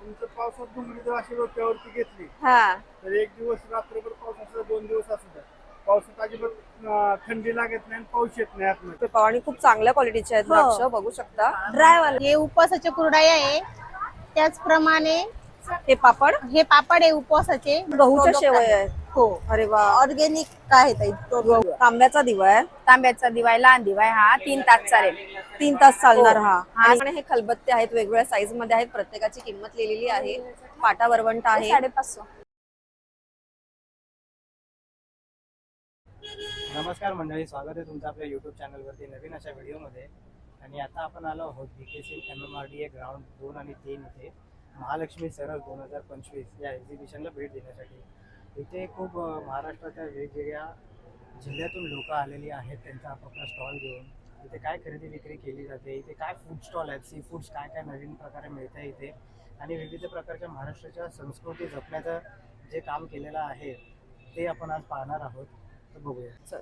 तुमचं पावसात डोंगरी जर अशी डोक्यावरती घेतली हा. तर एक दिवस रात्रभर पाऊस असला दोन दिवस असू द्या. पावसात अजिबात अं, थंडी लागत नाही आणि पाऊस येत नाही आतमध्ये. आणि खूप चांगल्या क्वालिटीचे आहेत हो. द्राक्ष बघू शकता. ड्रायवाला हे उपवासाचे कुरडाई आहे. त्याचप्रमाणे हे पापड? हे पापड आहे उपवासाचे. गहूच्या शेवया आहेत. हो. अरे वा. ऑर्गेनिक आहे ताई. product. तांब्याचा दिवा आहे. तांब्याचा दिवाय लहान दिवाय हा तीन तास चालेल. तीन तास चालणार हो. हा. हा. आणि हे खलबत्ते आहेत वेगवेगळ्या साईजमध्ये आहेत प्रत्येकाची किंमत लिहिलेली आहे. पाटा वरवंट आहे. साडेपाचशे. नमस्कार मंडळी स्वागत आहे तुमचं आपल्या युट्यूब चॅनलवरती नवीन अशा व्हिडिओमध्ये. आणि आता आपण आलो आहोत B K C M M R D A ground दोन आणि तीन इथे. महालक्ष्मी सरस दोन हजार पंचवीस या एक्झिबिशनला भेट देण्यासाठी. इथे खूप महाराष्ट्राच्या वेगवेगळ्या जिल्ह्यातून लोक आलेली आहेत त्यांचा आपापला स्टॉल घेऊन. इथे काय खरेदी विक्री केली जाते इथे काय फूड स्टॉल आहेत सी फूड्स काय काय नवीन प्रकारे मिळतं इथे. आणि विविध प्रकारच्या महाराष्ट्राच्या संस्कृती जपण्याचं जे काम केलेलं आहे ते आपण आज पाहणार आहोत. तर बघूया. चल.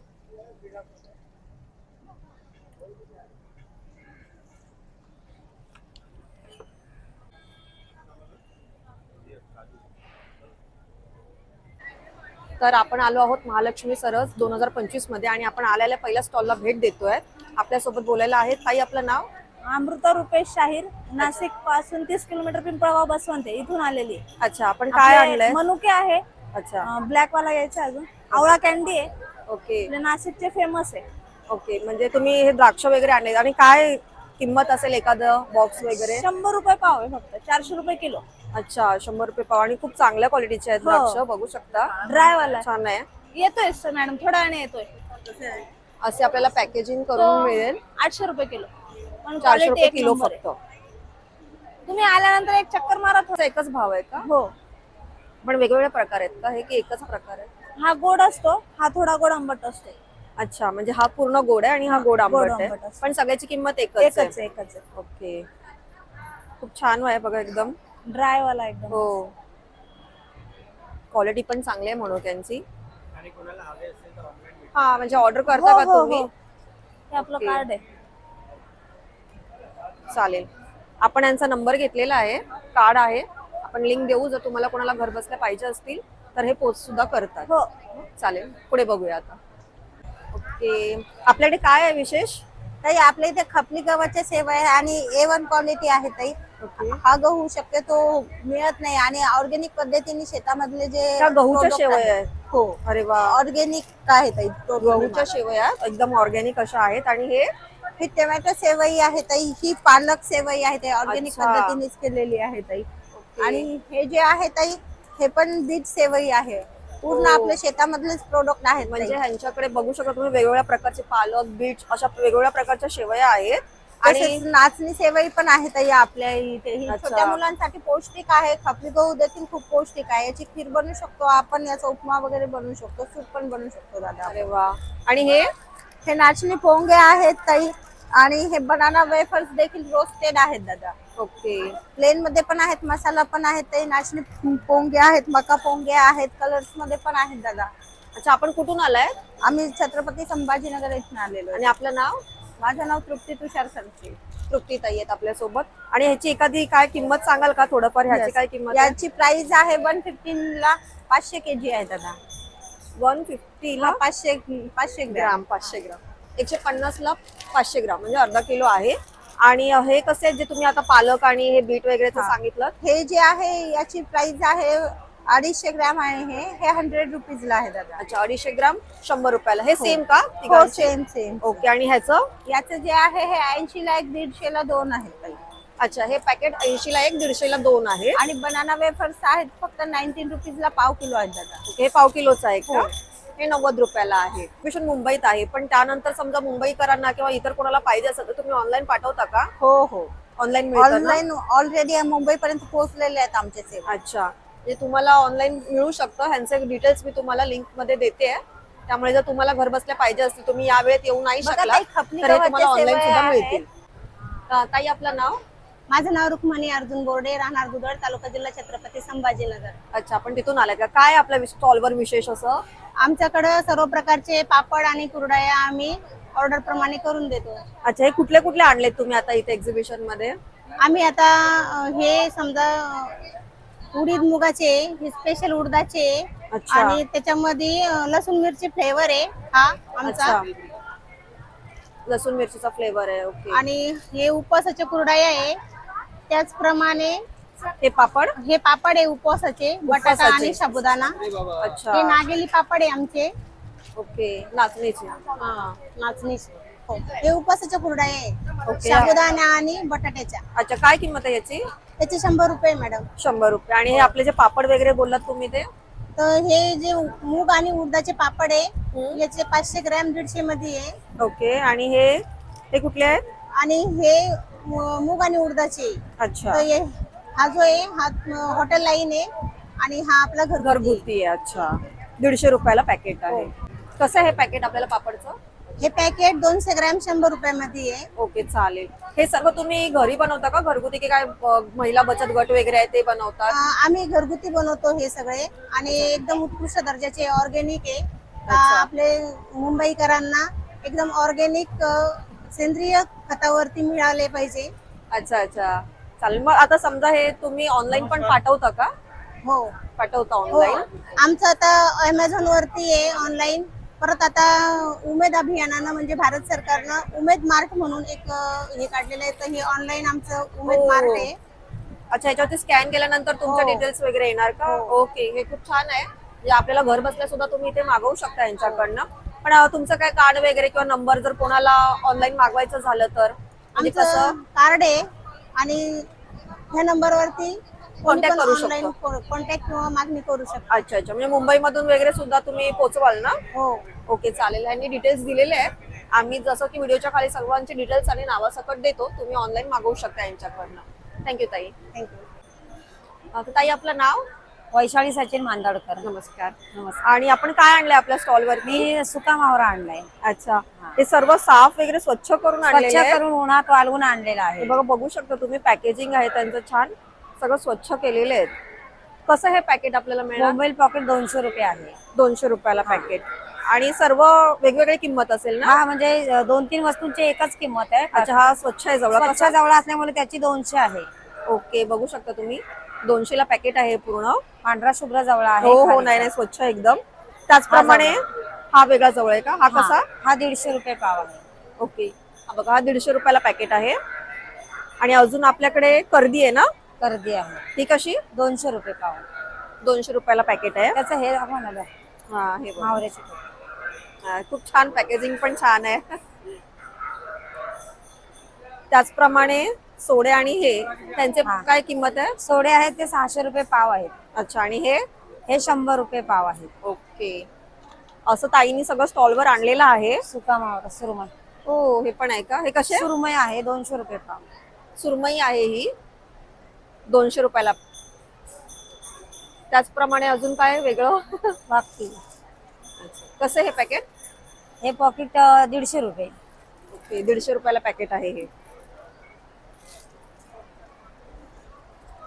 तर आपण आलो आहोत महालक्ष्मी सरस दोन हजार पंचवीसमध्ये आणि आपण आलेल्या पहिल्या स्टॉलला भेट देतोय. आपल्यासोबत बोलायला आहे ताई आपलं नाव? अमृता रुपेश शाहीर नाशिकपासून तीस किलोमीटर पिंपळगाव बसवंते इथून आलेली. अच्छा आपण काय आपले आणलंय? मनुके आहे. अच्छा. ब्लॅक वाला घ्यायचा अजून. आवळा कॅन्डी आहे. ओके. आपले नाशिकचे फेमस आहे. ओके म्हणजे तुम्ही हे द्राक्ष वगैरे आणले. आणि काय किंमत असेल एखादं बॉक्स वगैरे? शंभर रुपये पाव आहे फक्त चारशे रुपये किलो. अच्छा शंभर रुपये पाव. आणि खूप चांगल्या क्वालिटीचे आहेत हो. द्राक्ष बघू शकता. ड्राय वाला. छान आहे. येतोय सर मॅडम थोड्या वेळाने येतोय. असे आपल्याला पॅकेजिंग करून मिळेल. आठशे रुपये किलो. पण चारशे quality रुपये एक किलो आहे. फक्त. तुम्ही आल्यानंतर एक चक्कर मारा त्याचा एकच भाव आहे का? हो. पण वेगवेगळे प्रकार आहेत का? हे की एकच प्रकार आहे? हा गोड असतो हा थोडा गोड आंबट असतो. अच्छा म्हणजे हा पूर्ण गोड आहे आणि हा गोड आंबट आंबट आहे. असतो. पण सगळ्याची किंमत एकच एकच आहे आहे एकच आहे. ओके. खूप छान आहे बघा एकदम. ड्राय वाला एकदम. हो. क्वालिटी पण चांगली आहे म्हणून त्यांची. आणि कोणाला हवे असेल तर ऑनलाईन हा म्हणजे ऑर्डर करता हो, का हो, तुम्ही? हो. हे आपलं ओके. कार्ड आहे. चालेल. आपण यांचा नंबर घेतलेला आहे. कार्ड आहे. आपण लिंक देऊ. जर तुम्हाला कोणाला घर बसल्या पाहिजे असतील तर हे पोस्ट सुद्धा करतात. हो. चालेल. पुढे बघूया आता. ओके आपल्याकडे काय आहे विशेष? ताई आपल्या इथे खपली गव्हाच्या सेवा आहे आणि ए वन क्वालिटी आहे ताई. हा गहू शक्यतो मिळत नाही आणि ऑर्गेनिक पद्धतीने शेतामधले जे त्या गहूच्या product शेवया आहेत, आहेत. हो. अरे वा. ऑर्गेनिक आहे ताई गहूच्या शेवया एकदम ऑर्गॅनिक अशा आहेत. आणि हे? ही टोमॅटो सेवई आहे ताई. ही पालक सेवई आहे. ताई ऑर्गेनिक अच्छा. पद्धतीनेच केलेली आहे ताई. आणि हे जे आहे ताई हे पण बीट सेवई आहे. पूर्ण हो. आपल्या शेतामधलेच प्रोडक्ट आहेत म्हणजे म्हणजे ह्यांच्याकडे बघू शकता तुम्ही वेगवेगळ्या प्रकारचे पालक बीट अशा वेगवेगळ्या प्रकारच्या शेवया आहेत. आणि नाचणी सेवई पण आहे ताई आपल्या इथे. ही अच्छा. छोट्या मुलांसाठी पौष्टिक आहे. खपली गहू देखील खूप पौष्टिक आहे. याची खीर बनवू शकतो आपण याचा उपमा वगैरे बनवू शकतो सूप पण बनवू शकतो दादा. अरे वा. आणि हे? हे नाचणी पोंगे आहेत ताई. आणि हे बनाना वेफर्स देखील रोस्टेड आहेत दादा. ओके. प्लेन मध्ये पण आहेत मसाला पण आहेत ताई. नाचणी पोंगे आहेत मका पोंगे आहेत कलर्समध्ये पण आहेत दादा. अच्छा आपण कुठून आलाय? आम्ही छत्रपती संभाजीनगर इथून आलेलो आहे. आणि आपलं नाव? माझं नाव तृप्ती तुषार सरची तृप्ती ताई आहेत आपल्यासोबत आणि ह्याची एखादी काय किंमत सांगाल का थोडंफार? ह्याची काय किंमत याची प्राइस आहे वन फिफ्टीन ला पाचशे केजी आहे दादा. वन फिफ्टी ला हा, पाचशे पाचशे ग्रॅम. ग्राम पाचशे ग्राम. एकशे पन्नास ला पाचशे ग्राम म्हणजे अर्धा किलो आहे. आणि हे कसे आहेत जे तुम्ही आता पालक आणि हे बीट वगैरे हा. सांगितलं हे जे आहे याची प्राइस आहे अडीचशे ग्रॅम आहे हे. हे हंड्रेड रुपीज ला आहे दादा. अच्छा अडीचशे ग्राम शंभर रुपयाला. हे सेम का? हो तिघांचे? सेम सेम ओके आणि ह्याचं? याचं जे आहे हे ऐंशी ला एक दीडशे ला दोन आहेत ताई. अच्छा हे पॅकेट ऐंशी ला एक दीडशे ला दोन आहे. आणि बनाना वेफर्स आहेत फक्त नाईन्टीन रुपीज ला पाव किलो आहेत दादा. ओके, हे पाव किलोचं आहे का? हो. हे नव्वद रुपयाला आहे. मिशन मुंबईत आहे पण त्यानंतर समजा मुंबईकरांना किंवा इतर कोणाला पाहिजे असेल तर तुम्ही ऑनलाईन पाठवता का? हो हो. ऑनलाईन मिळतं ना? ऑनलाईन ऑलरेडी मुंबई पर्यंत पोहोचलेले आहेत आमचे सेवा. अच्छा. म्हणजे तुम्हाला ऑनलाईन मिळू शकतं ह्यांचे डिटेल्स मी तुम्हाला लिंकमध्ये देते त्यामुळे जर तुम्हाला घर बसल्या पाहिजे असतील तुम्ही या वेळेत येऊ नाही शकला तर तुम्हाला ऑनलाईन सुद्धा. मिळतील. ताई आपलं नाव? माझं नाव रुक्मणी अर्जुन बोर्डे राहणार गुदळ तालुका जिल्हा छत्रपती संभाजीनगर. अच्छा आपण तिथून आलाय का? काय आपल्या स्टॉलवर विशेष असं? आमच्याकडे सर्व प्रकारचे पापड आणि कुरडया आम्ही ऑर्डर प्रमाणे करून देतो. अच्छा हे कुठले कुठले आणलेत तुम्ही आता इथे एक्झिबिशनमध्ये? आम्ही आता हे समजा उडीद मुगाचे हे स्पेशल उडदाचे. अच्छा. आणि त्याच्यामध्ये अं, लसूण मिरची फ्लेवर आहे. हा आमचा. लसूण मिरचीचा फ्लेवर आहे ओके आणि हे उपवासाचे कुरडाई आहे. त्याचप्रमाणे हे पापड? हे पापड आहे उपवासाचे बटाटा उपवासाचे. आणि साबुदाणा. अच्छा. हे नागेली पापड आहे आमचे. ओके नाचणीचे. हा नाचणीचे. हो. हे उपवासाच्या कुरडाई आहे. ओके. साबुदाणा आणि बटाट्याच्या. अच्छा काय किंमत आहे याची? त्याचे शंभर रुपये मॅडम. शंभर रुपये. आणि हे आपले जे पापड वगैरे बोललात तुम्ही ते? तर हे जे मूग आणि उडदाचे पापड आहे. याचे पाचशे ग्रॅम दीडशे मध्ये आहे. ओके. आणि हे ते कुठले आहेत? आणि हे मु- मूग आणि उडदाचे अच्छा. तर हे हा जो आहे हा हॉटेल लाईन आहे आणि हा आपला घर घरगुती आहे अच्छा. दीडशे रुपयाला पॅकेट आहे. कसं आहे हे पॅकेट आपल्याला पापडचं? हे पॅकेट दोनशे ग्रॅम शंभर रुपयामध्ये आहे. ओके चालेल. हे सर्व तुम्ही घरी बनवता का? घरगुती की काय अ, महिला बचत गट वगैरे आहे ते बनवतात? अं, आम्ही घरगुती बनवतो हे सगळे. आणि एकदम उत्कृष्ट दर्जाचे ऑर्गॅनिक आहे. अं, अच्छा. आपले मुंबईकरांना एकदम ऑर्गॅनिक सेंद्रिय खतावरती मिळाले पाहिजे. अच्छा अच्छा. चालेल. मग आता समजा हे तुम्ही ऑनलाईन पण पाठवता का? हो. पाठवता हो. ऑनलाईन आमचं आता अमेझॉन वरती आहे ऑनलाईन परत आता उमेद अभियानानं म्हणजे भारत सरकारनं उमेद मार्ट म्हणून एक हे काढलेलं आहे. तर हे ऑनलाईन आमचं उमेद हो. मार्ट आहे. अच्छा याच्यावरती स्कॅन केल्यानंतर तुमच्या हो. डिटेल्स वगैरे येणार का? ओके हे खूप छान आहे. म्हणजे आपल्याला घर बसल्या सुद्धा तुम्ही ते मागवू शकता यांच्याकडनं. पण तुमचं काय कार्ड वगैरे किंवा नंबर जर कोणाला ऑनलाईन मागवायचं झालं तर? म्हणजे कसं? आमचं कार्ड आहे आणि ह्या नंबरवरती Contact करू शकतो. कॉन्टॅक्ट किंवा मागणी करू शकतो. अच्छा अच्छा. म्हणजे मुंबईमधून वगैरे सुद्धा तुम्ही पोहोचवाल ना? हो. ओके चालेल. यांनी डिटेल्स दिलेले आहे आम्ही जसं की व्हिडिओच्या खाली सर्वांचे डिटेल्स आणि नावासकट देतो. तुम्ही ऑनलाईन मागवू शकता यांच्याकडनं. थँक्यू ताई. थँक्यू ताई आपलं नाव? वैशाली सचिन मांदडकर. नमस्कार. नमस्कार. आणि आपण काय आणलंय आपल्या स्टॉलवर मी सुका मावरा आणलाय. अच्छा. हे. सर्व साफ वगैरे स्वच्छ करून आणलेले स्वच्छ आहे करून उन्हात वाळवून आणलेला हे आहे बघा बघू शकता तुम्ही. पॅकेजिंग आहे त्यांचं छान. सगळं स्वच्छ केलेले आहेत कसं हे पॅकेट आपल्याला मिळणार? मोबाईल पॉकेट दोनशे रुपये आहे. दोनशे रुपयाला पॅकेट आणि सर्व वेगवेगळी किंमत असेल ना? हा म्हणजे दोन तीन वस्तूंची एकच किंमत आहे. अच्छा हा स्वच्छ आहे जवळ. स्वच्छ जवळ असल्यामुळे त्याची दोनशे आहे. ओके बघू शकता तुम्ही. दोनशे ला पॅकेट आहे पूर्ण. पांढरा शुभ्र जवळ आहे हो हो. नाही नाही स्वच्छ एकदम. त्याचप्रमाणे हा वेगळा जवळ आहे का? हा कसा? हा दीडशे रुपये पाव आहे. ओके. बघा हा दीडशे रुपयाला पॅकेट आहे. आणि अजून आपल्याकडे कर्दी आहे ना? कर्दी आहे. ती कशी? दोनशे रुपये पाव. दोनशे रुपयाला पॅकेट आहे. त्याचं हे आलं, हा हे बघा. मावऱ्याची पॉकेट. हा, खूप छान पॅकेजिंग पण छान आहे. त्याचप्रमाणे सोडे आणि हे त्यांचे हा. काय किंमत आहे? सोडे आहेत ते सहाशे रुपये पाव आहेत. अच्छा आणि हे? हे शंभर रुपये पाव आहेत ओके. असं ताईनी सगळं स्टॉलवर आणलेलं आहे. सुका मावरा सुरमई. हो हे पण आहे का? हे कसे? सुरमई आहे दोनशे रुपये पाव. सुरमई आहे ही. दोनशे रुपयाला. त्याचप्रमाणे अजून काय वेगळं? बाकी कसं हे पॅकेट हे पॉकेट दीडशे रुपये. ओके दीडशे रुपयाला पॅकेट आहे हे.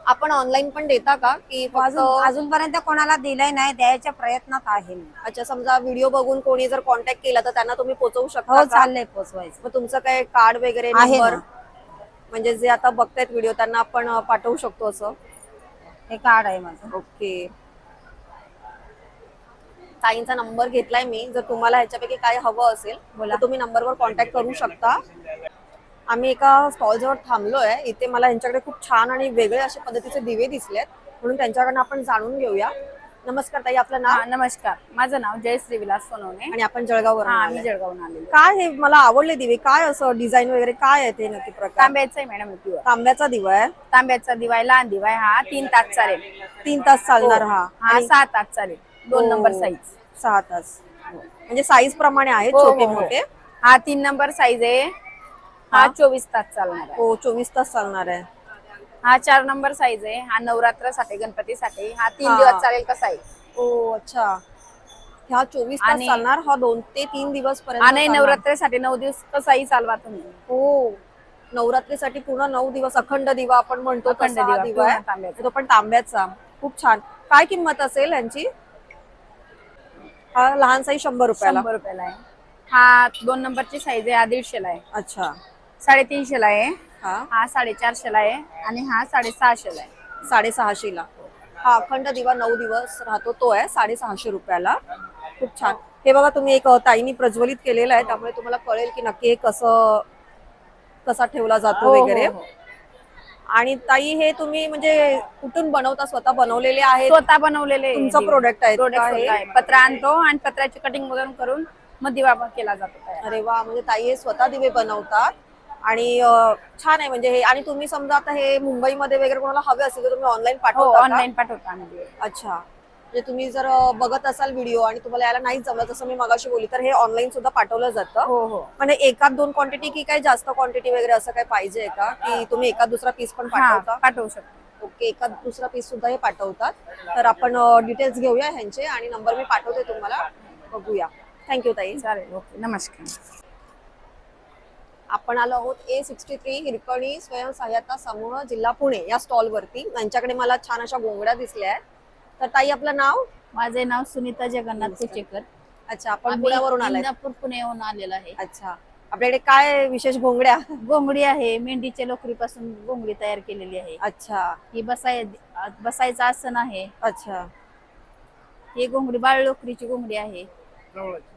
आपण ऑनलाईन पण देता का? की अजून फक्त अजूनपर्यंत कोणाला दिलंय नाही द्यायच्या प्रयत्नात आहे मी. अच्छा समजा व्हिडिओ बघून कोणी जर कॉन्टॅक्ट केला तर त्यांना तुम्ही पोहोचवू शकता हो का? चाललंय पोचवायचं. मग तुमचं काय कार्ड वगैरे आहे नंबर ना. म्हणजे जे आता बघतायत व्हिडिओ त्यांना आपण पाठवू शकतो असं. हे कार्ड आहे माझं. ओके. ताईंचा नंबर घेतलाय मी. जर तुम्हाला ह्याच्यापैकी काय हवं असेल बोला. तुम्ही नंबरवर कॉन्टॅक्ट करू शकता. आम्ही एका स्टॉल जवळ थांबलोय. इथे मला यांच्याकडे खूप छान आणि वेगळे अशा पद्धतीचे दिवे दिसलेत. म्हणून त्यांच्याकडनं आपण जाणून घेऊया. नमस्कार ताई आपलं हा नाव नमस्कार. माझं नाव जयश्री विलास सोनवणे. आणि आपण जळगाववर हा आलेले काय हे मला आवडले दिवे? काय असं डिझाईन वगैरे काय आहे ते नक्की प्रकार? तांब्याचा आहे मॅडम दिवा तांब्याचा दिवा आहे. तांब्याचा दिवा आहे लहान दिवा आहे हा तीन तास चालेल तीन तास चालणार हो. हा. हा सहा तास चालेल दोन हो. नंबर साईज सहा तास. म्हणजे साईज प्रमाणे आहेत हो, छोटे हो, हो. मोठे? हा तीन नंबर साईज आहे. हा हा. चोवीस तास चालणार आहे. हो चोवीस तास चालणार आहे. हा चार नंबर साईज आहे. हा नवरात्रासाठी गणपतीसाठी हा तीन हा. दिवस चालेल कसा आहे? ओ अच्छा. ह्या चोवीस तास आणि- चालणार? हा दोन ते तीन दिवस पर्यंत आणि चालणार. नवरात्रीसाठी नऊ दिवस कसाही चालवा तुम्ही. हो. नवरात्रीसाठी पूर्ण नऊ दिवस अखंड दिवा आपण म्हणतो अखंड दिवा, दिवा आहे. पूर्ण तांब्याचा. तो पण तांब्याचा. खूप छान. काय किंमत असेल यांची हा लहान साई शंभर रुपयाला. शंभर रुपयाला आहे. हा दोन नंबरची साईज आहे हा दीडशेला आहे. अच्छा. साडेतीनशेला आहे. हा. हा साडेचारशेला आहे आणि हा साडेसहाशेला आहे. साडेसहाशेला. हा अखंड दिवा नऊ दिवस राहतो तो आहे साडेसहाशे रुपयाला. खूप छान. हे बघा तुम्ही एक ताईनी प्रज्वलित केलेलं आहे त्यामुळे तुम्हाला कळेल की नक्की हे कसं कसा ठेवला जातो हो, हो, वगैरे. हो. आणि ताई हे तुम्ही म्हणजे कुठून बनवता? स्वतः बनवलेले आहेत? स्वतः बनवलेले तुमचं आहे प्रोडक्ट? आहे. पत्र आणतो आणि पत्राची कटिंग वगैरे करून मग दिवा केला जातो. अरे वा म्हणजे ताई हे स्वतः दिवे बनवतात. आणि छान आहे. म्हणजे हे आणि तुम्ही समजा आता हे मुंबईमध्ये वगैरे कोणाला हवे असेल तर तुम्ही ऑनलाईन हो पाठवता का? ऑनलाईन पाठवतो आम्ही. अच्छा. म्हणजे तुम्ही जर अ, बघत असाल व्हिडिओ आणि तुम्हाला याला नाही जमलं जसं मी मगाशी बोलली तर हे ऑनलाईन सुद्धा पाठवलं जातं. हो हो. म्हणजे एकात दोन क्वांटिटी की काय जास्त क्वांटिटी वगैरे असं काय पाहिजे का? की तुम्ही एकात दुसरा पीस पण हा पाठवता? पाठवू शकतो. ओके एकात दुसरा पीस सुद्धा हे पाठवतात. तर आपण डिटेल्स घेऊया ह्यांचे आणि नंबर मी पाठवते तुम्हाला. बघूया. थँक्यू ताई. चालेल ओके. नमस्कार. आपण आलो आहोत ए सिक्स्टी थ्री हिरकणी स्वयंसहाय्यता समूह जिल्हा पुणे या स्टॉल वरती त्यांच्याकडे मला छान अशा गोंगड्या दिसल्या आहेत. तर ताई आपलं नाव? माझे नाव सुनीता जगन्नाथ कुचेकर. अच्छा आपण पुण्यावरून आलाय. इंदापूर पुण्याहून आलेलो आहे. अच्छा आपल्याकडे काय विशेष घोंगड्या गोंगडी आहे मेंढीच्या लोकरीपासून गोंगडी तयार केलेली आहे. अच्छा. ही बसाय बसायचं आसन आहे. अच्छा. ही गोंगडी बाळ लोकरीची गोंगडी आहे.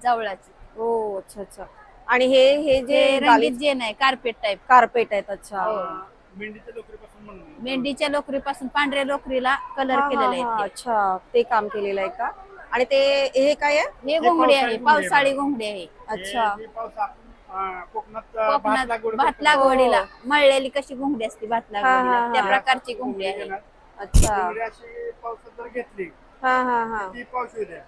जावळाची. हो अच्छा अच्छा. आणि हे हे जे रंगीत जे नाही कार्पेट टाईप कार्पेट आहेत अच्छा. हो. मेंढीच्या लोकरीपासून म्हणून मेंढीच्या लोकरीपासून पांढऱ्या लोकरीला कलर हा, केलेले हा, हा, आहेत अच्छा. ते काम केलेलं आहे का? आणि ते हे काय आहे? हे गोंगडी आहे पावसाळी गोंगडी आहे. अच्छा. हे- हे पाऊस आपण अं, कोकणात अं, भात कोकणात लागवड भात करतो. लागवडीला. मळलेली कशी घोंगडी असते भात हा, हा, लागवडीला. त्या हा. प्रकारची घोंगडी आहे. अच्छा. घुंगडी अशी पावसात जर घेतली हा हा हा. ती पाऊस येऊ द्या.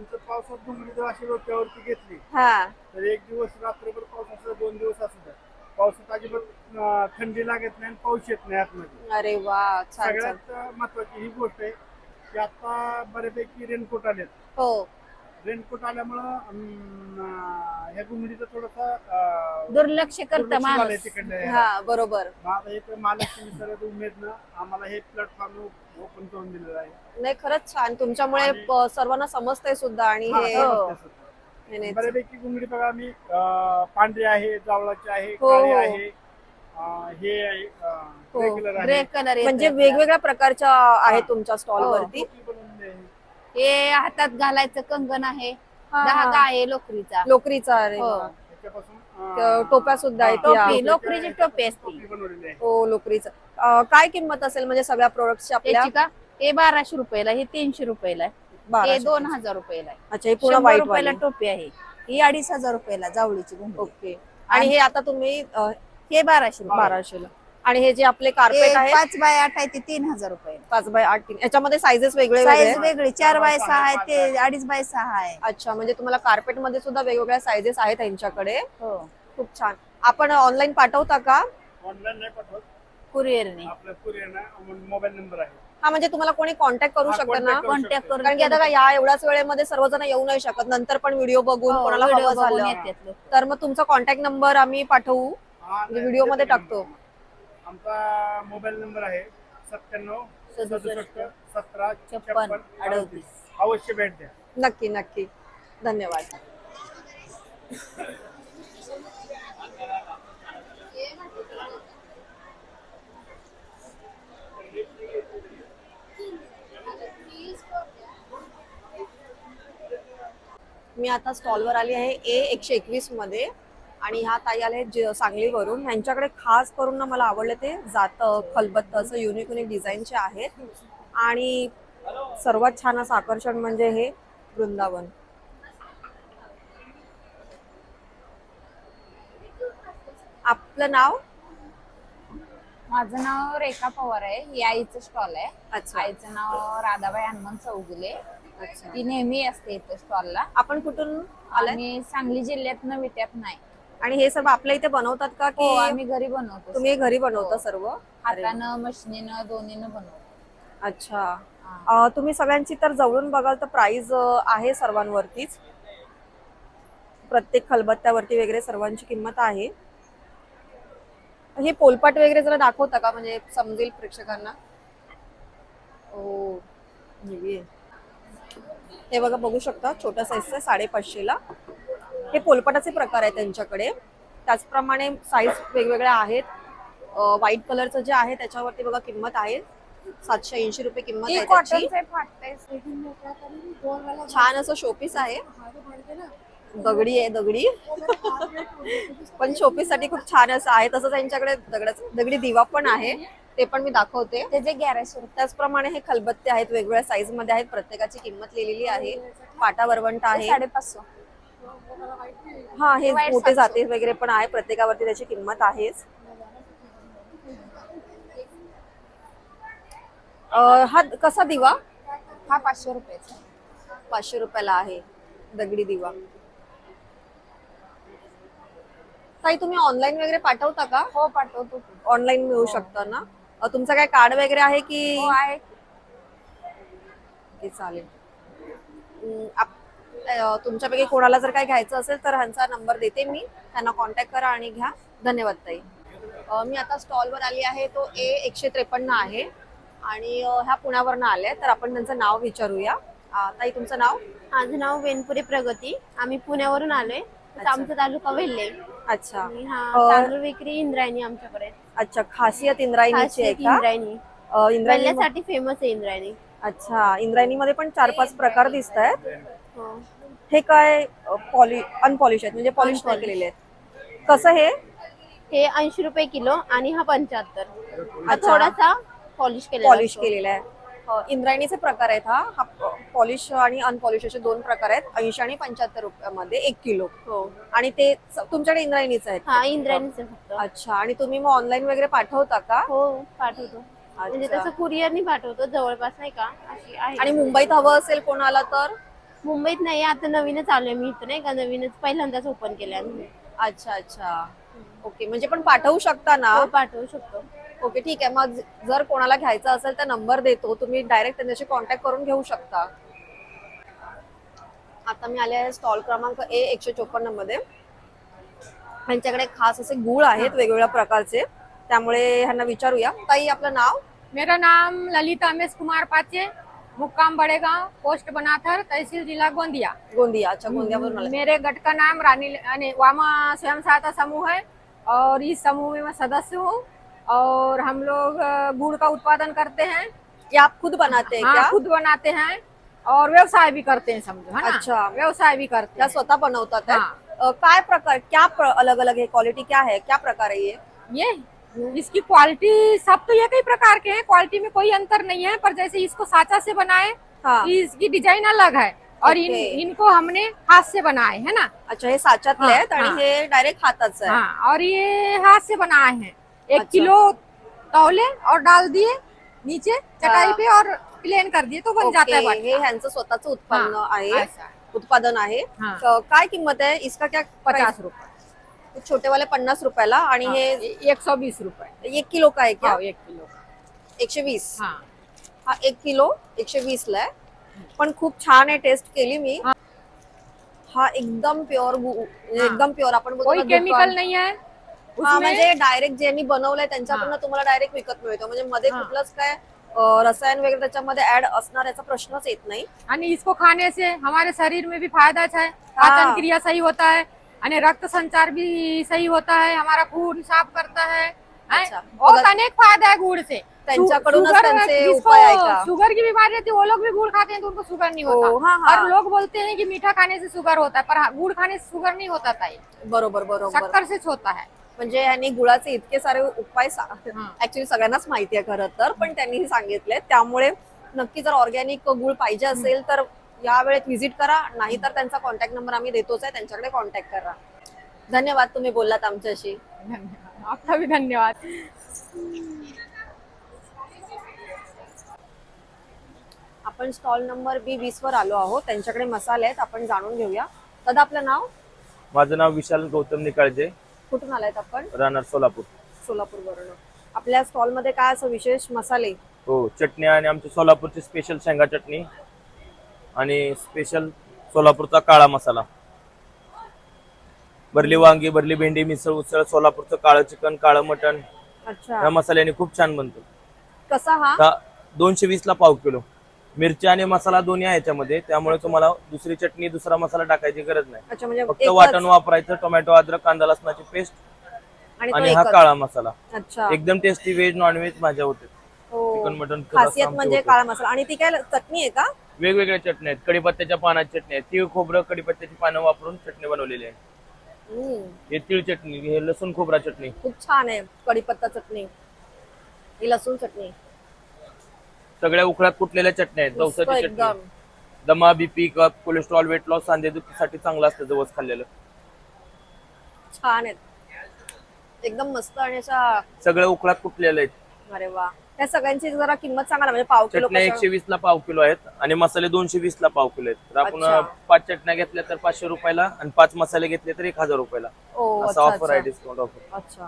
तुमचं पावसात घुंगडी जर अशी डोक्यावरती घेतली हा. तर एक दिवस रात्रभर पाऊस असला दोन दिवस असू द्या. पावसात अजिबात अं, थंडी लागत नाही आणि पाऊस येत नाही आतमध्ये. अरे वा छान छान. सगळ्यात महत्वाची ही गोष्ट आहे की आता बऱ्यापैकी रेनकोट आलेत. हो. रेनकोट आल्यामुळं अं, ह्या घुंगडीचं थोडस दुर्लक्ष करत माणूस. हा बरोबर. महालक्ष्मी सरद उमेदनं आम्हाला हे प्लॅटफॉर्म ओपन करून दिलेलं आहे. नाही खरंच छान. तुमच्यामुळे आणि- प- सर्वांना समजतंय सुद्धा आणि हा, हे नाही. बऱ्यापैकी घुंगडी बघा आम्ही अं, पांढरी आहे जावळाची आहे हो, काळी हो. आहे अं, हे आहे हो, रेग्युलर ग्रे कलर म्हणजे वेगवेगळ्या प्रकारच्या आहेत तुमच्या स्टॉल. वरती. आहे. हे हातात घालायचं कंगन आहे हा, धागा हा. आहे लोकरीचा लोकरीचा अरे हो. वा. टोप्या सुद्धा आहेत या. टोपी, टोपी, लोकरीची टोपी असते. हो लोकरीचं अं, काय किंमत असेल म्हणजे सगळ्या प्रोडक्टची आपल्या त्याची का हे बाराशे रुपयाला हे तीनशे रुपयाला आहे. हे बाराशे. दोन हजार रुपयाला आहे. अच्छा हे पूर्ण शंभर व्हाईट रुपयाला वाली टोपी आहे ही अडीच हजार रुपयाला जावळीची ओके आणि हे आता तुम्ही अं, हे बाराशे रुपये बाराशेला आणि हे जे आपले कार्पेट आहे पाच बाय आठ आहे ते तीन हजार रुपयाला पाच बाय आठ तीन. याच्यामध्ये सायझेस वेगळे वेगळे साईज? वेगळी चार बाय सहा आहे ते अडीच बाय सहा आहे. अच्छा म्हणजे तुम्हाला कार्पेटमध्ये सुद्धा वेगवेगळ्या सायझेस आहेत त्यांच्याकडे हो. खूप छान. आपण ऑनलाईन पाठवता का? ऑनलाईन नाही पाठवत. कुरिअरने आपल्या कुरिअर मोबाईल नंबर आहे. हा म्हणजे तुम्हाला कोणी कॉन्टॅक्ट करू हा, शकतं ना? कॉन्टॅक्ट. करून कारण की आता या एवढ्याच वेळेमध्ये सर्वजण येऊ नाही शकत. नंतर पण व्हिडिओ बघून हो, कोणाला हवं झालं. तर मग तुमचा कॉन्टॅक्ट नंबर आम्ही पाठवू. हा, म्हणजे व्हिडिओमध्ये टाकतो. आमचा मोबाईल नंबर आहे सत्त्याण्णव सदुसष्ट, सतरा छप्पन. अडतीस. अवश्य भेट द्या. नक्की नक्की. धन्यवाद. मी आता स्टॉलवर आली आहे ए एकशे एकवीसमध्ये. आणि ह्या ताई आल्या आहेत ज- सांगलीवरून. ह्यांच्याकडे खास करून ना मला आवडलं ते जात खलबत्त असं युनिक युनिक डिझाईनचे आहेत. आणि सर्वात छान असं आकर्षण म्हणजे हे वृंदावन. आपलं नाव? माझं नाव रेखा पवार आहे. ही आईचं स्टॉल आहे. अच्छा. आईचं नाव राधाबाई हनुमान चौगुले. अच्छा. ती नेहमी असते इथं स्टॉलला आपण कुठून आणि सांगली जिल्ह्यात विट्यात नाही आणि हे सर्व आपल्या इथे बनवतात का हो की आम्ही घरी बनवतो तुम्ही घरी बनवता हो. सर्व अरे. हातानं मशिनीनं दोन्हीनं बनवतो अच्छा हा. अं, तुम्ही सगळ्यांची तर जवळून बघाल तर प्राइस आहे सर्वांवरतीच प्रत्येक खलबत्त्यावरती वगैरे सर्वांची किंमत आहे हे पोलपाट वगैरे जरा दाखवता का म्हणजे समजेल प्रेक्षकांना ओ आहे. हे बघा बघू शकता छोट्या साईजचं साडेपाचशेला हे पोलपाटाचे प्रकार आहेत त्यांच्याकडे. त्याचप्रमाणे साईज वेगवेगळ्या आहेत. व्हाईट कलरचं जे आहे त्याच्यावरती बघा किंमत आहे. सातशे ऐंशी रुपये किंमत आहे त्याची. छान असं शोपीस आहे. दगडी आहे दगडी. पण शोपीससाठी खूप छान असं आहे. तसं त्यांच्याकडे दगडाचं दगडी दिवा पण आहे. ते पण मी दाखवते. त्याचे गॅरेज त्याचप्रमाणे हे खलबत्ते आहेत वेगवेगळ्या साईजमध्ये आहेत. प्रत्येकाची किंमत लिहिलेली आहे. पाटा वरवंट आहे. साडेपाचशे. हा हे मोठे. जाते वगैरे पण आहे प्रत्येकावरती त्याची किंमत आहेच. हा कसा दिवा? हा पाचशे रुपयाचा. पाचशे रुपयाला आहे दगडी दिवा. ताई तुम्ही ऑनलाईन वगैरे पाठवता का? हो पाठवतो. ऑनलाईन मिळू शकतं ना? तुमचं काय कार्ड वगैरे आहे की? हो आहे. चालेल. तुमच्यापैकी कोणाला जर काय घ्यायचं असेल तर ह्यांचा नंबर देते मी. त्यांना कॉन्टॅक्ट करा आणि घ्या. धन्यवाद ताई. मी आता स्टॉलवर आली आहे. तो ए एकशे त्रेपन्न आहे. आणि ह्या पुण्यावरनं आल्या तर आपण त्यांचं नाव विचारूया. ताई तुमचं नाव? माझं नाव वेनपुरे प्रगती. आम्ही पुण्यावरून आलोय. आमचा तालुका वेल्हे. अच्छा. हा तांदूळ विक्री इंद्रायणी आमच्याकडे. अच्छा खासियत इंद्रायणीची आहे का? इंद्रायणी. अं, इंद्रायणी वेल्ह्यासाठी फेमस आहे इंद्रायणी. अच्छा इंद्रायणीमध्ये पण चार पाच प्रकार दिसत आहेत हो. हे काय पॉली अनपॉलिश आहेत म्हणजे पॉलिश नाही. केलेले आहेत. कसं हे? हे ऐंशी रुपये किलो आणि हा पंच्याहत्तर. हा अच्छा. थोडासा पॉलिश केलेला पॉलिश असतो. केलेला आहे. अ, इंद्रायणीचे प्रकार आहेत हा. हा पॉलिश आणि अनपॉलिश असे दोन प्रकार आहेत. ऐंशी आणि पंच्याहत्तर रुपयामध्ये एक किलो. हो. आणि ते तुमच्याकडे इंद्रायणीचे आहेत. हा इंद्रायणीचे फक्त. अच्छा. आणि तुम्ही मग ऑनलाईन वगैरे पाठवता का? हो पाठवतो. म्हणजे अच्छा. तसं कुरिअरनी पाठवतो जवळपास नाही का? अशी आहे. आणि मुंबईत हवं असेल कोणाला तर? मुंबईत नाही आता नवीनच आलोय मी इथं नाही का? नवीनच पहिल्यांदाच ओपन केलंय. अच्छा अच्छा. ओके म्हणजे पण पाठवू शकता ना? हो पाठवू शकतो. ओके ठीक आहे. मग जर कोणाला घ्यायचं असेल तर नंबर देतो. तुम्ही डायरेक्ट त्यांच्याशी कॉन्टॅक्ट करून घेऊ शकता. आता मी आले आहे स्टॉल क्रमांक ए एकशे चोपन्नमध्ये त्यांच्याकडे खास असे गुळ आहेत वेगवेगळ्या प्रकारचे. त्यामुळे ह्यांना विचारूया. ताई आपलं नाव? मेरा नाम ललिता अमेश कुमार पाचे. मुक्काम बड़ेगांव पोस्ट बनाथर तहसील जिला गोंदिया। गोंदिया अच्छा गोंदियावरून आले मेरे गट का नाम रानी वामा स्वयं सहायता समूह है और इस समूह में मैं सदस्य हूँ और हम लोग गुड़ का उत्पादन करते हैं। ये आप खुद बनाते हैं हाँ, क्या? खुद बनाते हैं और व्यवसाय भी करते हैं समझो है ना? अच्छा। व्यवसाय भी करते हैं। स्वतः बनवतात? हाँ। काय प्रकार क्या अलग अलग है? क्वालिटी क्या है? क्या प्रकार है ये? ये इसकी क्वालिटी सब तो एक ही प्रकार के हैं क्वालिटी में कोई अंतर नहीं है पर जैसे इसको साचा से बनाए हाँ इसकी डिजाइन अलग है और इन। इनको हमने हाथ से बनाए है ना अच्छा हे साच्यातले हाँ, आहेत आणि हाँ। हे डायरेक्ट हाताचं आहे हाँ और ये हाथ से बनाए हैं एक अच्छा। किलो तौले और डाल दिए नीचे चटाई। पे और प्लेन कर दिए तो बन जाता है ओके, हे बटका। ह्यांचं स्वतःच उत्पन्न आहे। उत्पादन आहे हाँ। तर काय किंमत आहे इसका क्या पचास रुपये छोटेवाले पन्नास रुपयाला आणि हाँ, हे एक सौ बीस रुपए एक किलो का आहे क्या? हाँ, एक किलो. एकशे वीस. हाँ. हा एक किलो एकशे वीस ला आहे. पण खूप छान आहे टेस्ट केली मी. हाँ। हा एकदम प्युअर हाँ। एकदम प्युअर आपण बोलतो कोई ना दुकान- केमिकल नहीं है हा उसमें? म्हणजे डायरेक्ट ज्यांनी बनवलंय त्यांच्याकडनं हा. तुम्हाला डायरेक्ट विकत मिळतो. म्हणजे मध्ये हा. कुठलंच काय अं, रसायन वगैरे त्याच्यामध्ये ऍड असणार याचा प्रश्नच येत नाही. आणि इसको खाने से हमारे शरीर में भी फायदा है. पाचन हाँ। क्रिया सही होता है। आणि रक्त संचार भी सही होता है हमारा खून साफ करता है? अच्छा। बहुत अनेक फायदा है गुड़ से त्यांच्याकडूनच शुगर- त्यांचे उपाय शुगर की बीमारी रहती है वो लोग भी गुड़ खाते हैं तो उनको शुगर नहीं होता ओ, हाँ, हाँ। और लोग बोलते हैं कि मीठा खाने से शुगर होता है पर गुड़ खाने से शुगर नहीं होता था ये बरोबर बरोबर शक्कर से होता है म्हणजे ह्यांनी गुळाचे इतके सारे उपाय. ऍक्च्युली सगळ्यांनाच माहिती आहे खरं तर पण त्यांनी सांगितले त्यामुळे नक्की जर ऑर्गॅनिक गुळ पाहिजे असेल तर या वेळेत व्हिजिट करा. नाही तर त्यांचा कॉन्टॅक्ट नंबर आम्ही देतोच आहे. त्यांच्याकडे कॉन्टॅक्ट करा. धन्यवाद तुम्ही बोललात आमच्याशी. धन्यवाद. आपका भी धन्यवाद. आपण स्टॉल नंबर बी वीस वर आलो आहोत. त्यांच्याकडे मसाले आहेत. आपण जाणून घेऊया. दादा आपलं नाव? माझं नाव विशाल गौतम निकाळजे. कुठून आलायत आपण? राहणार सोलापूर. सोलापूर वरून. आपल्या स्टॉलमध्ये काय असं विशेष मसाले? हो चटणी आणि आमची सोलापूरची स्पेशल शेंगा चटणी. आणि स्पेशल सोलापूरचा काळा मसाला. भरली वांगी भरली भेंडी मिसळ उसळ सोलापूरचं काळं चिकन काळं मटण. अच्छा. या मसाल्याने खूप छान बनतो. कसा हा? आता दोनशे वीस ला पाव किलो. मिरची आणि मसाला दोन्ही आहे याच्यामध्ये. त्यामुळे तुम्हाला दुसरी चटणी दुसरा मसाला टाकायची गरज नाही. अच्छा म्हणजे फक्त एकच. वाटण वापरायचं टोमॅटो अद्रक कांदा लसणाची पेस्ट आणि तो आणि हा एकच. काळा मसाला. अच्छा. एकदम टेस्टी व्हेज नॉन व्हेज भाज्या होते. हो. चिकन मटन खासियत म्हणजे काळा मसाला. आणि ती काय चटणी आहे का? वेगवेगळ्या चटण्या आहेत. कढीपत्त्याच्या पानाची चटणी आहे. तीळ खोबरं कढीपत्त्याची पानं वापरून चटणी बनवलेली आहे. हम्म, हे तीळ चटणी हे लसूण खोबरा चटणी. खूप छान आहे. कढीपत्ता चटणी. ही लसूण चटणी. सगळ्या उकळ्यात कुटलेल्या चटण्या आहेत. मस्त जवसाची एकदम. चटणी दमा बीपी कप कोलेस्ट्रॉल वेट लॉस सांधेदुखीसाठी चांगलं असतं जवस खाल्लेलं. छान आहेत. एकदम मस्त आणि अशा सगळ्या उकळात कुटलेलं आहेत. अरे वा. त्या सगळ्यांची जरा किंमत सांगा ना म्हणजे पाव किलो चटण्या एकशे वीस ला पाव किलो आहेत आणि मसाले दोनशे वीस ला पाव किलो आहेत. तर आपण अच्छा. पाच चटण्या घेतल्या तर पाचशे रुपयाला आणि पाच मसाले घेतले तर एक हजार रुपयाला. ओ, असं अच्छा, ऑफर आहे अच्छा. डिस्काउंट ऑफर अच्छा.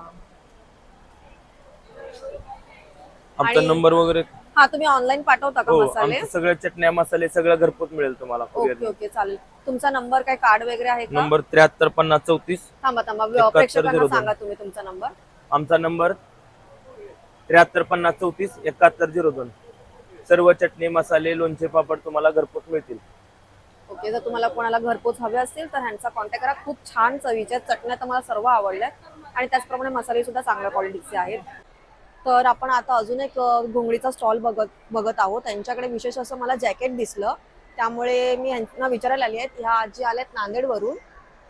आमचा आणि- नंबर वगैरे हा तुम्ही ऑनलाईन पाठवता का हो मसाले? आमचं सगळं चटण्या मसाले सगळं घरपोच मिळेल तुम्हाला ओके courier ओके चालेल. तुमचा नंबर काय कार्ड वगैरे आहे का? नंबर त्र्याहत्तर पन्नास चौतीस. थांबा थांबा. प्रेक्षकांना. सांगा तुम्ही तुमचा नंबर आमचा नंबर त्र्याहत्तर पन्नास चौतीस एकाहत्तर झिरो दोन. सर्व चटणी मसाले लोणचे पापड तुम्हाला घरपोच मिळतील. ओके जर तुम्हाला कोणाला घरपोच हवे असतील तर ह्यांचा कॉन्टॅक्ट करा. खूप छान चवीच्या. चटण्या तर मला सर्व आवडल्या आणि त्याचप्रमाणे मसाले सुद्धा चांगल्या क्वालिटीचे आहेत. तर आपण आता अजून एक घोंगडीचा स्टॉल बघत बघत आहोत. त्यांच्याकडे विशेष असं मला जॅकेट दिसलं. त्यामुळे मी यांना विचारायला आली आहेत. ह्या आजी आल्यात नांदेडवरून.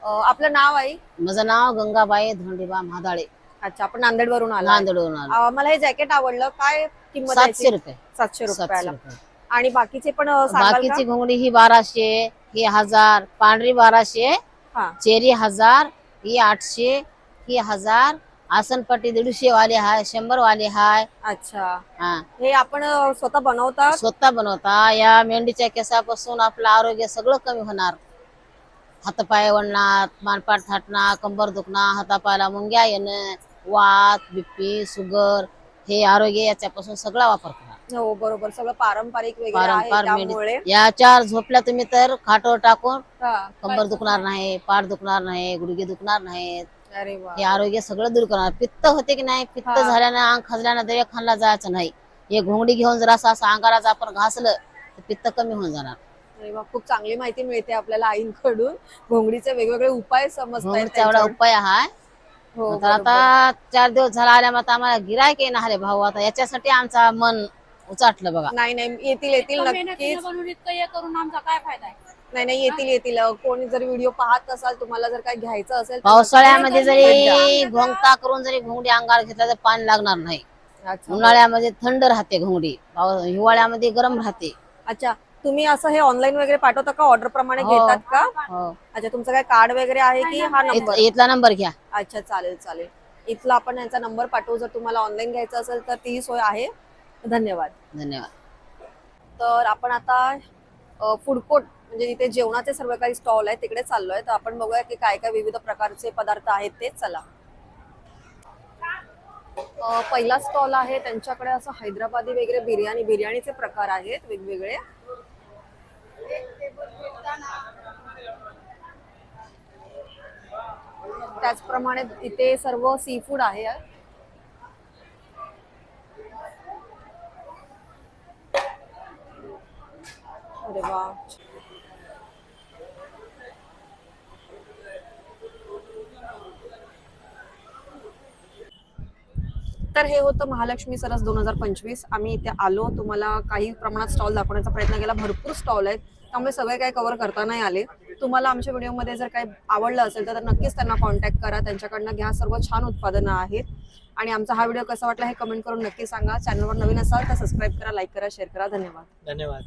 आपलं नाव आहे माझं नाव गंगाबाई धोंडीबा महादाळे. अच्छा आपण नांदेडवरून आला नांदेडवरून आलो. मला हे जॅकेट आवडलं. काय किंमत आहे सातशे याची? रुपये. सातशे सातशे रुपयाला रुपये. आणि बाकीचे पण अ, सांगाल बाकीची? घोंगडी ही बाराशे ही हजार पांढरी बाराशे हा. चेरी हजार ही आठशे ही हजार आसनपट्टी दीडशे वाली हाय शंभर वाली हाय. अच्छा. हा. हे आपण अ, स्वतः बनवतात? स्वतः बनवता या मेंढीच्या केसापासून आपलं आरोग्य सगळं कमी होणार. हातपाय वळणार मानपाट थाटणार कंबर दुखणार हातापायाला मुंग्या येणं वात बीपी शुगर हे आरोग्य याच्यापासून सगळा वापर करा. हो बरोबर. सगळं पारंपरिक वगैरे आहे पारंपरिक त्यामुळे. या चार झोपल्या तुम्ही तर खाटोवर टाकून हा. कंबर दुखणार नाही पाठ दुखणार नाही गुडघे दुखणार नाहीत. अरे वा. हे आरोग्य सगळं दूर करणार. पित्त होते की नाही? पित्त हा. झाल्यानं अंग खाजल्यानं दवाखान्याला जायचं नाही. हे घोंगडी घेऊन जर असं असं अंगाला जर आपण घासलं तर पित्त कमी होऊन जाणार. अरे वा खूप चांगली माहिती मिळते आपल्याला आईंकडून. घोंगडीचे वेगवेगळे उपाय समजतात घोंगडीचा एवढा उपाय आहे. हो तर आता चार दिवस झाला आल्या मग आता आम्हाला गिरायक येणार रे भाऊ. आता याच्यासाठी आमचा मन उचाटलं बघा. नाही नाही येतील येतील नक्कीच. करून आमचा काय फायदा आहे? नाही नाही येतील येतील. अ, कोणी जर व्हिडिओ पाहत असाल तुम्हाला जर काय घ्यायचं असेल तर पावसाळ्यामध्ये जरी घोंगता करून जरी घोंगडी अंगावर घेतला तर पाणी लागणार नाही. अच्छा. उन्हाळ्यामध्ये थंड राहते घोंगडी. पाव- हिवाळ्यामध्ये गरम राहते. अच्छा. तुम्ही असं हे ऑनलाईन वगैरे पाठवता का? ऑर्डर प्रमाणे हो. घेतात का? हो. अच्छा तुमचं काय कार्ड वगैरे आहे की हा नंबर इथला नंबर घ्या. अच्छा चालेल चालेल. इथला आपण यांचा नंबर पाठवू. जर तुम्हाला ऑनलाईन घ्यायचं असेल तर ती सोय आहे. धन्यवाद. धन्यवाद. तर आपण आता फूड कोर्ट म्हणजे जिथे जेवणाचे सर्व काही स्टॉल आहे तिकडे चाललोय. तर आपण बघूया की काय काय विविध प्रकारचे पदार्थ आहेत ते. चला. अ, पहिला स्टॉल आहे. त्यांच्याकडे असं हैदराबादी वगैरे बिर्याणी बिर्याणीचे प्रकार आहेत वेगवेगळे. त्याचप्रमाणे इथे सर्व सी फूड आहे. अरे वा. तर हे होतं महालक्ष्मी सरस दोन हजार पंचवीस. आम्ही इथे आलो तुम्हाला काही प्रमाणात स्टॉल दाखवण्याचा प्रयत्न केला. भरपूर स्टॉल आहेत. त्यामुळे सगळे काही कव्हर करता नाही आले. तुम्हाला आमच्या व्हिडिओमध्ये जर काही आवडलं असेल तर नक्कीच त्यांना कॉन्टॅक्ट करा. त्यांच्याकडनं घ्या. सर्व छान उत्पादनं आहेत. आणि आमचा हा व्हिडिओ कसा वाटला हे कमेंट करून नक्की सांगा. चॅनलवर नवीन असाल तर सबस्क्राईब करा लाईक करा शेअर करा. धन्यवाद. धन्यवाद.